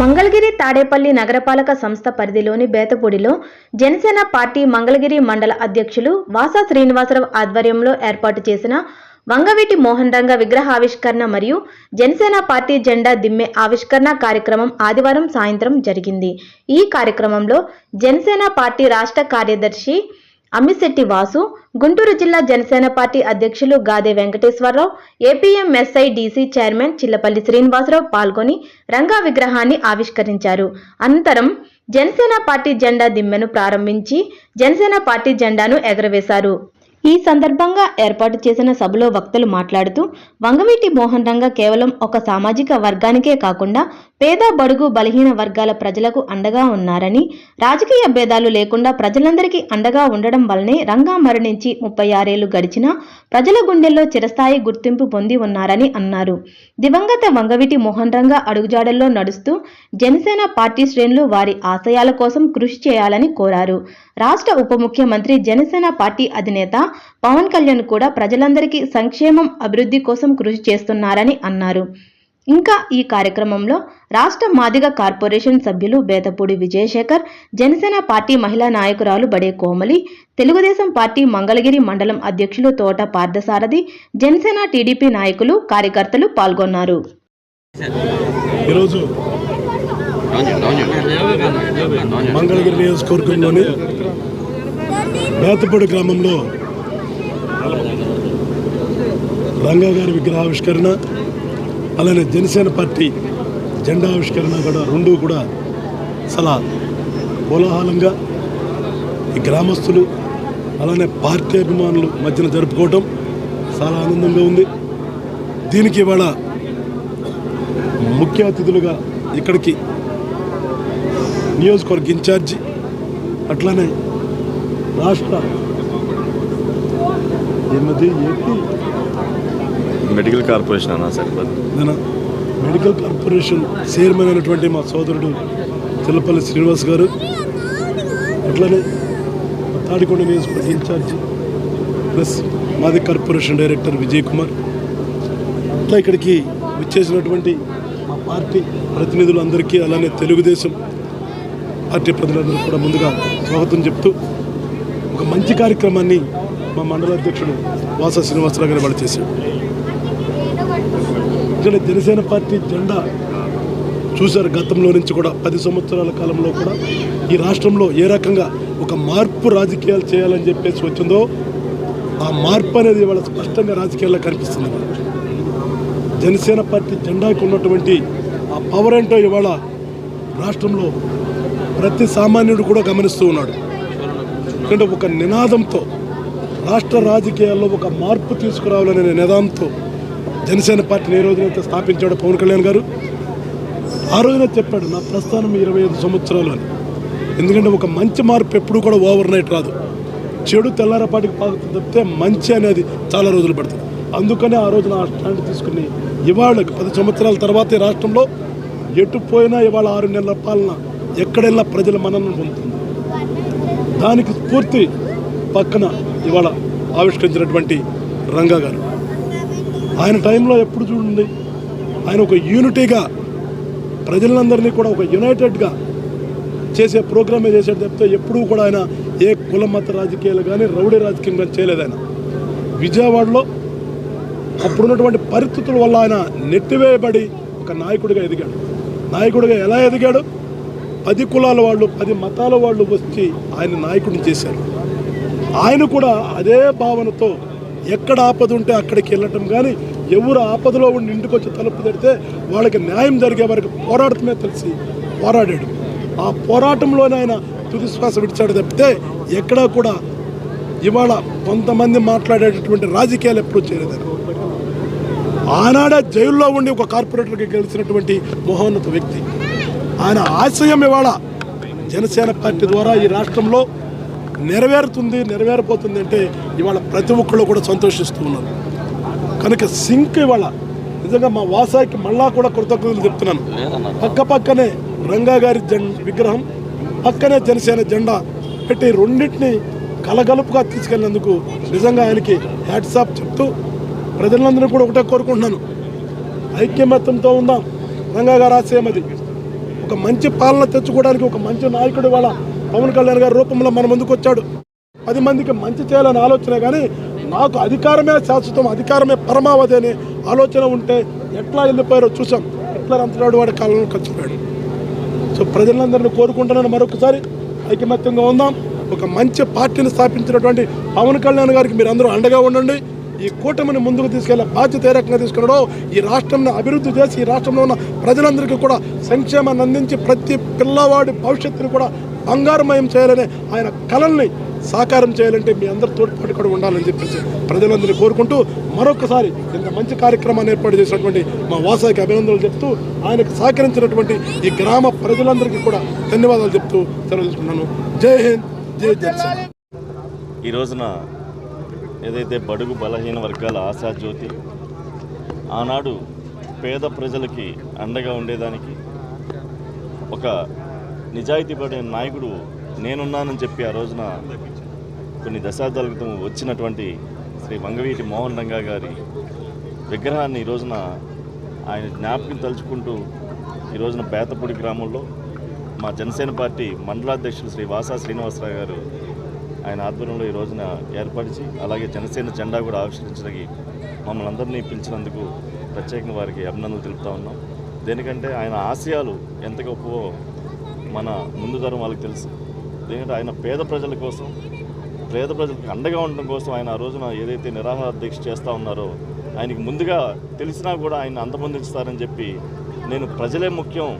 మంగళగిరి తాడేపల్లి నగరపాలక సంస్థ పరిధిలోని బేతపూడిలో జనసేన పార్టీ మంగళగిరి మండల అధ్యక్షులు వాసా శ్రీనివాసరావు ఆధ్వర్యంలో ఏర్పాటు చేసిన వంగవీటి మోహన్ రంగ విగ్రహావిష్కరణ మరియు జనసేన పార్టీ జెండా దిమ్మె ఆవిష్కరణ కార్యక్రమం ఆదివారం సాయంత్రం జరిగింది. ఈ కార్యక్రమంలో జనసేన పార్టీ రాష్ట్ర కార్యదర్శి అమ్మిశెట్టి వాసు గుంటూరు జిల్లా జనసేన పార్టీ అధ్యక్షులు Gade Venkateswara Rao APMSI DC chairman Chillapalli Srinivasa Rao పాల్గొని రంగా విగ్రహాన్ని ఆవిష్కరించారు. అనంతరం జనసేన పార్టీ జెండా దిమ్మెను ప్రారంభించి జనసేన పార్టీ జెండాను ఎగరవేశారు. ఈ సందర్భంగా ఏర్పాటు చేసిన సభలో వక్తలు మాట్లాడుతూ వంగవీటి మోహన్ రంగ కేవలం ఒక సామాజిక వర్గానికే కాకుండా పేద బడుగు బలహీన వర్గాల ప్రజలకు అండగా ఉన్నారని రాజకీయ భేదాలు లేకుండా ప్రజలందరికీ అండగా ఉండడం వల్లనే రంగా మరణించి ముప్పై ఆరేళ్ళు గడిచినా ప్రజల గుండెల్లో చిరస్థాయి గుర్తింపు పొంది ఉన్నారని అన్నారు. దివంగత వంగవీటి మోహన్ రంగ అడుగుజాడల్లో నడుస్తూ జనసేన పార్టీ శ్రేణులు వారి ఆశయాల కోసం కృషి చేయాలని కోరారు. రాష్ట్ర ఉప ముఖ్యమంత్రి జనసేన పార్టీ అధినేత పవన్ కళ్యాణ్ కూడా ప్రజలందరికీ సంక్షేమం అభివృద్ధి కోసం కృషి చేస్తున్నారని అన్నారు. ఇంకా ఈ కార్యక్రమంలో రాష్ట్ర మాదిగ కార్పొరేషన్ సభ్యులు బేతపూడి విజయశేఖర్ జనసేన పార్టీ మహిళా నాయకురాలు బడే కోమలి తెలుగుదేశం పార్టీ మంగళగిరి మండలం అధ్యక్షులు తోట పార్థసారథి జనసేన టీడీపీ నాయకులు కార్యకర్తలు పాల్గొన్నారు. ఈరోజు మంగళగిరి నియోజకవర్గంలోని బేతపూడి గ్రామంలో రంగా గారి విగ్రహావిష్కరణ అలానే జనసేన పార్టీ జెండా ఆవిష్కరణ కూడా రెండు కూడా చాలా కోలాహలంగా ఈ గ్రామస్తులు అలానే పార్టీ అభిమానులు మధ్యన జరుపుకోవటం చాలా ఆనందంగా ఉంది. దీనికి ఇవాళ ముఖ్య అతిథులుగా ఇక్కడికి నియోజకవర్గ ఇన్ఛార్జి అట్లానే రాష్ట్ర ఏమది? ఏపీ మెడికల్ కార్పొరేషన్ అన్నా సరిపోదు మన మెడికల్ కార్పొరేషన్ చైర్మన్ అయినటువంటి మా సోదరుడు చిల్లపల్లి శ్రీనివాస్ గారు అట్లానే తాడికొండ నియోజకవర్గ ఇన్ఛార్జి ప్లస్ మాది కార్పొరేషన్ డైరెక్టర్ విజయ్ కుమార్. అట్లా ఇక్కడికి వచ్చేసినటువంటి మా పార్టీ ప్రతినిధులందరికీ అలానే తెలుగుదేశం పార్టీ ప్రతినిధులకు కూడా ముందుగా స్వాగతం చెప్తూ ఒక మంచి కార్యక్రమాన్ని మా మండల అధ్యక్షుడు వాస శ్రీనివాసరావు గారు వాళ్ళు చేశాడు ఇక్కడ జనసేన పార్టీ జెండా చూశారు గతంలో నుంచి కూడా పది సంవత్సరాల కాలంలో కూడా. ఈ రాష్ట్రంలో ఏ రకంగా ఒక మార్పు రాజకీయాలు చేయాలని చెప్పేసి వచ్చిందో ఆ మార్పు అనేది ఇవాళ స్పష్టంగా రాజకీయాల్లో కనిపిస్తుంది. జనసేన పార్టీ జెండాకు ఉన్నటువంటి ఆ పవర్ ఏంటో ఇవాళ రాష్ట్రంలో ప్రతి సామాన్యుడు కూడా గమనిస్తూ ఉన్నాడు. అంటే ఒక నినాదంతో రాష్ట్ర రాజకీయాల్లో ఒక మార్పు తీసుకురావాలనే నిదాంతో జనసేన పార్టీని ఏ రోజునైతే స్థాపించాడు పవన్ కళ్యాణ్ గారు ఆ రోజున చెప్పాడు నా ప్రస్థానం ఇరవై ఐదు సంవత్సరాలు అని. ఎందుకంటే ఒక మంచి మార్పు ఎప్పుడు కూడా ఓవర్ నైట్ రాదు. చెడు తెల్లారపాటికి పాకుతుంది తప్పితే మంచి అనేది చాలా రోజులు పడుతుంది. అందుకనే ఆ రోజున ఆ స్టాండ్ తీసుకుని ఇవాళ పది సంవత్సరాల తర్వాత ఈ రాష్ట్రంలో ఎటు పోయినా ఇవాళ ఆరు నెలల పాలన ఎక్కడెల్లా ప్రజల మనల్ని పొందుతుంది. దానికి స్ఫూర్తి పక్కన ఇవాళ ఆవిష్కరించినటువంటి రంగా గారు. ఆయన టైంలో ఎప్పుడు చూడండి ఆయన ఒక యూనిటీగా ప్రజలందరినీ కూడా ఒక యునైటెడ్గా చేసే ప్రోగ్రామే చేసేది తప్పితే ఎప్పుడూ కూడా ఆయన ఏ కుల మత రాజకీయాలు కానీ రౌడీ రాజకీయం కానీ చేయలేదు ఆయన. విజయవాడలో అప్పుడున్నటువంటి పరిస్థితుల వల్ల ఆయన నెట్టివేయబడి ఒక నాయకుడిగా ఎదిగాడు. నాయకుడిగా ఎలా ఎదిగాడు? పది కులాల వాళ్ళు పది మతాల వాళ్ళు వచ్చి ఆయన నాయకుడిని చేశారు. ఆయన కూడా అదే భావనతో ఎక్కడ ఆపద ఉంటే అక్కడికి వెళ్ళటం కానీ ఎవరు ఆపదలో ఉండి ఇంటికి వచ్చి తలుపు తెడితే వాళ్ళకి న్యాయం జరిగే వరకు పోరాడటమే తెలిసి పోరాడాడు. ఆ పోరాటంలోనే ఆయన తుది శ్వాస విడిచాడు తప్పితే ఎక్కడా కూడా ఇవాళ కొంతమంది మాట్లాడేటటువంటి రాజకీయాలు ఎప్పుడూ చేయలేదని ఆనాడే జైల్లో ఉండి ఒక కార్పొరేటర్కి గెలిచినటువంటి మహోన్నత వ్యక్తి. ఆయన ఆశయం ఇవాళ జనసేన పార్టీ ద్వారా ఈ రాష్ట్రంలో నెరవేరుతుంది నెరవేరబోతుంది అంటే ఇవాళ ప్రతి ఒక్కళ్ళు కూడా సంతోషిస్తూ ఉన్నారు. కనుక సింక్ ఇవాళ. నిజంగా మా వాసాకి మళ్ళా కూడా కృతజ్ఞతలు చెప్తున్నాను. పక్క పక్కనే రంగా గారి జెం విగ్రహం పక్కనే జనసేన జెండా పెట్టి రెండింటిని కలగలుపుగా తీసుకెళ్ళినందుకు నిజంగా ఆయనకి హ్యాట్సాప్ చెప్తూ ప్రజలందరూ కూడా ఒకటే కోరుకుంటున్నాను. ఐక్యమత్యంతో ఉందాం. రంగా గారు ఆశయం అది. ఒక ఒక మంచి పాలన తెచ్చుకోవడానికి ఒక మంచి నాయకుడు వాళ్ళ పవన్ కళ్యాణ్ గారి రూపంలో మన ముందుకు వచ్చాడు. పది మందికి మంచి చేయాలని ఆలోచన కానీ నాకు అధికారమే శాశ్వతం అధికారమే పరమావధి అనే ఆలోచన ఉంటే ఎట్లా వెళ్ళిపోయారో చూసాం ఎట్లా అంతరాడు వాడి కాలంలో కలిసిపోయాడు సో ప్రజలందరినీ కోరుకుంటున్నాను మరొకసారి. ఐకమత్యంగా ఉందాం. ఒక మంచి పార్టీని స్థాపించినటువంటి పవన్ కళ్యాణ్ గారికి మీరు అందరూ అండగా ఉండండి. ఈ కూటమిని ముందుకు తీసుకెళ్ళే బాధ్యత ఏ రకంగా తీసుకున్నాడో ఈ రాష్ట్రంని అభివృద్ధి చేసి ఈ రాష్ట్రంలో ఉన్న ప్రజలందరికీ కూడా సంక్షేమాన్ని అందించి ప్రతి పిల్లవాడి భవిష్యత్తుని కూడా బంగారుమయం చేయాలనే ఆయన కళల్ని సాకారం చేయాలంటే మీ అందరి తోడ్పాటు కూడా ఉండాలని చెప్పేసి ప్రజలందరినీ కోరుకుంటూ మరొకసారి ఇంత మంచి కార్యక్రమాన్ని ఏర్పాటు చేసినటువంటి మా వాసాకి అభినందనలు చెప్తూ ఆయనకు సహకరించినటువంటి ఈ గ్రామ ప్రజలందరికీ కూడా ధన్యవాదాలు చెప్తూ తెలియజేసుకున్నాను జై హింద్ జై జనసేన ఈ రోజున ఏదైతే బడుగు బలహీన వర్గాల ఆశాజ్యోతి ఆనాడు పేద ప్రజలకి అండగా ఉండేదానికి ఒక నిజాయితీపడిన నాయకుడు నేనున్నానని చెప్పి ఆ రోజున కొన్ని దశాబ్దాల క్రితం వచ్చినటువంటి శ్రీ వంగవీటి మోహన్ రంగా గారి విగ్రహాన్ని ఈ రోజున ఆయన జ్ఞాపకం తలుచుకుంటూ ఈ రోజున బేతపూడి గ్రామంలో మా జనసేన పార్టీ మండలాధ్యక్షులు శ్రీ వాసా శ్రీనివాసరావు గారు ఆయన ఆధ్వర్యంలో ఈ రోజున ఏర్పరిచి అలాగే జనసేన జెండా కూడా ఆవిష్కరించడానికి మమ్మల్ని అందరినీ పిలిచినందుకు ప్రత్యేకంగా వారికి అభినందనలు తెలుపుతా ఉన్నాం. దేనికంటే ఆయన ఆశయాలు ఎంత గొప్పవో మన ముందు తరం వాళ్ళకి తెలుసు. ఎందుకంటే ఆయన పేద ప్రజల కోసం పేద ప్రజలకు అండగా ఉండడం కోసం ఆయన ఆ రోజున ఏదైతే నిరాహార దీక్ష చేస్తూ ఉన్నారో ఆయనకి ముందుగా తెలిసినా కూడా ఆయన అంతమొందిస్తారని చెప్పి నేను ప్రజలే ముఖ్యం.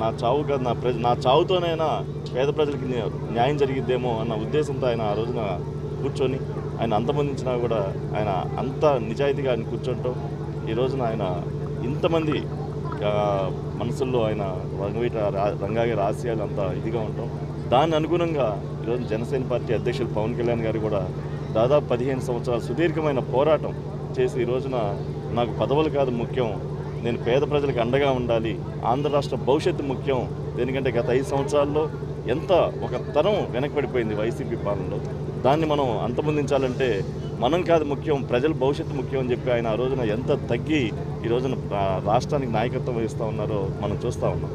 నా చావు నా ప్రజ నా చావుతోనైనా పేద ప్రజలకి న్యాయం జరిగిద్దేమో అన్న ఉద్దేశంతో ఆయన ఆ రోజున కూర్చొని ఆయన అంతమొందించినా కూడా ఆయన అంత నిజాయితీగా ఆయన కూర్చోవటం ఈ రోజున ఆయన ఇంతమంది మనసుల్లో ఆయన రంగవీట రా- రంగా గారి అంత ఇదిగా ఉంటాం. దాని అనుగుణంగా ఈరోజు జనసేన పార్టీ అధ్యక్షులు పవన్ కళ్యాణ్ గారు కూడా దాదాపు పదిహేను సంవత్సరాల సుదీర్ఘమైన పోరాటం చేసి ఈ రోజున నాకు పదవులు కాదు ముఖ్యం నేను పేద ప్రజలకు అండగా ఉండాలి ఆంధ్ర రాష్ట్ర భవిష్యత్తు ముఖ్యం ఎందుకంటే గత ఐదు సంవత్సరాల్లో ఎంత ఒక తరం వెనకబడిపోయింది వైసీపీ పాలనలో. దాన్ని మనం అంతమొందించాలంటే మనం కాదు ముఖ్యం ప్రజల భవిష్యత్తు ముఖ్యం అని చెప్పి ఆయన ఆ రోజున ఎంత తగ్గి ఈ రోజున రాష్ట్రానికి నాయకత్వం వహిస్తూ ఉన్నారో మనం చూస్తూ ఉన్నాం.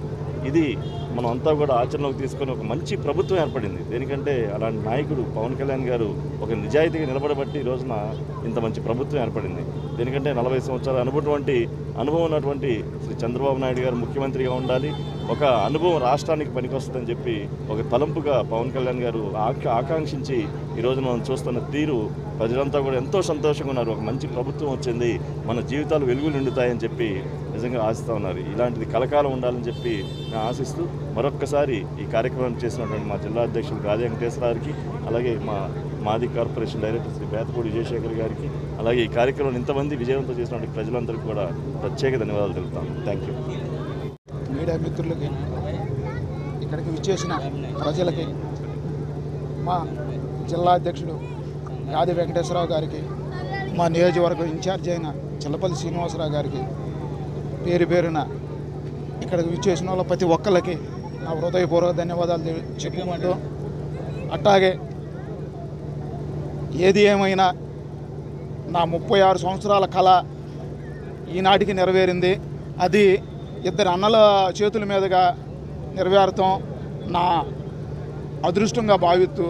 ఇది మనం అంతా కూడా ఆచరణలోకి తీసుకొని ఒక మంచి ప్రభుత్వం ఏర్పడింది. దేనికంటే అలాంటి నాయకుడు పవన్ కళ్యాణ్ గారు ఒక నిజాయితీగా నిలబడబట్టి ఈ రోజున ఇంత మంచి ప్రభుత్వం ఏర్పడింది. దేనికంటే నలభై సంవత్సరాల అనుభవం అనుభవం ఉన్నటువంటి శ్రీ చంద్రబాబు నాయుడు గారు ముఖ్యమంత్రిగా ఉండాలి. ఒక అనుభవం రాష్ట్రానికి పనికొస్తుందని చెప్పి ఒక తలంపుగా పవన్ కళ్యాణ్ గారు ఆకాంక్షించి ఈ మనం చూస్తున్న తీరు ప్రజలంతా కూడా ఎంతో సంతోషంగా ఉన్నారు. ఒక మంచి ప్రభుత్వం వచ్చింది. మన జీవితాలు వెలుగులు నిండుతాయని చెప్పి నిజంగా ఆశిస్తూ ఉన్నారు. ఇలాంటిది కలకాలం ఉండాలని చెప్పి నేను ఆశిస్తూ మరొక్కసారి ఈ కార్యక్రమం చేసినటువంటి మా జిల్లా అధ్యక్షులు గాది వెంకటేశ్వర గారికి అలాగే మా మాది కార్పొరేషన్ డైరెక్టర్ శ్రీ బేతపూడి విజయశేఖర్ గారికి అలాగే ఈ కార్యక్రమం ఇంతమంది విజయవంతం చేసినటువంటి ప్రజలందరికీ కూడా ప్రత్యేక ధన్యవాదాలు తెలుపుతాను థ్యాంక్ యూ మీడియా మిత్రులకి ఇక్కడికి విచ్చేసిన ప్రజలకి మా జిల్లా అధ్యక్షుడు యాది వెంకటేశ్వరరావు గారికి మా నియోజకవర్గం ఇన్ఛార్జ్ అయిన చిల్లపల్లి శ్రీనివాసరావు గారికి పేరు పేరున ఇక్కడికి విచ్చేసిన వాళ్ళ ప్రతి ఒక్కరికి నా హృదయపూర్వక ధన్యవాదాలు చెప్పుకుంటూ అట్టాగే ఏది ఏమైనా నా ముప్పై ఆరు సంవత్సరాల కళ ఈనాటికి నెరవేరింది. అది ఇద్దరు అన్నల చేతుల మీదుగా నెరవేరటం నా అదృష్టంగా భావిస్తూ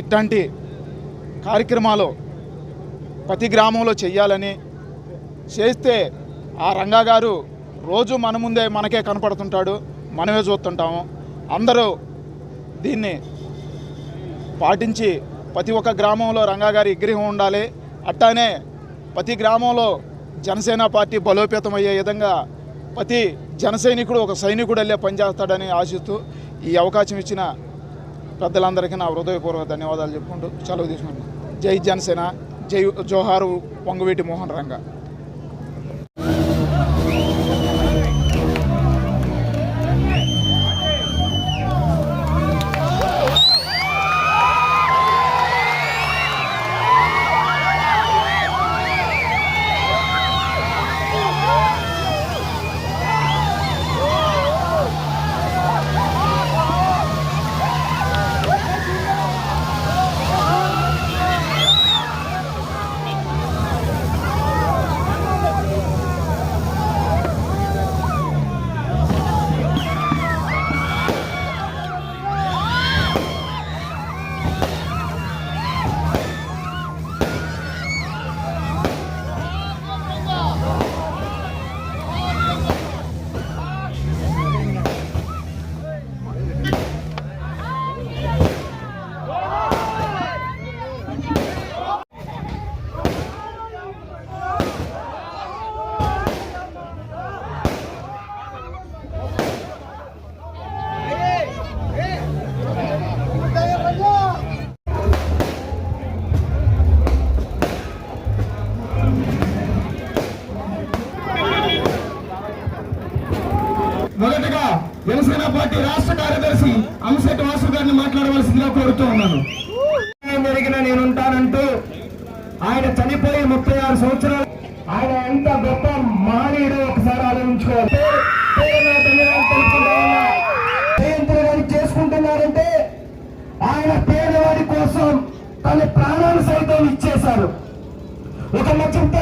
ఇట్లాంటి కార్యక్రమాలు ప్రతి గ్రామంలో చేయాలని చేస్తే ఆ రంగా గారు రోజు మన ముందే మనకే కనపడుతుంటాడు మనమే చూస్తుంటాము. అందరూ దీన్ని పాటించి ప్రతి ఒక్క గ్రామంలో రంగా గారి విగ్రహం ఉండాలి. అట్టానే ప్రతి గ్రామంలో జనసేన పార్టీ బలోపేతం అయ్యే విధంగా ప్రతి జనసైనికుడు ఒక సైనికుడు వెళ్ళే పనిచేస్తాడని ఆశిస్తూ ఈ అవకాశం ఇచ్చిన పెద్దలందరికీ నా హృదయపూర్వక ధన్యవాదాలు చెప్పుకుంటూ సెలవు తీసుకుంటాను జై జనసేన జై జోహారు పొంగువీటి మోహన్ రంగా. కోరుతూ జరిగిన నేనుంటానంటూ నేను ఉంటానంటూ ఆయన చనిపోయి ముప్పై ఆరు సంవత్సరాలు ఆయన ఎంత గొప్ప మహనీయుడు ఒకసారి ఆలోచించుకోవాలి. పేరు చేసుకుంటున్నారంటే ఆయన పేదవాడి కోసం తన ప్రాణాలు సైతం ఇచ్చేశారు. ఒక లక్షంతో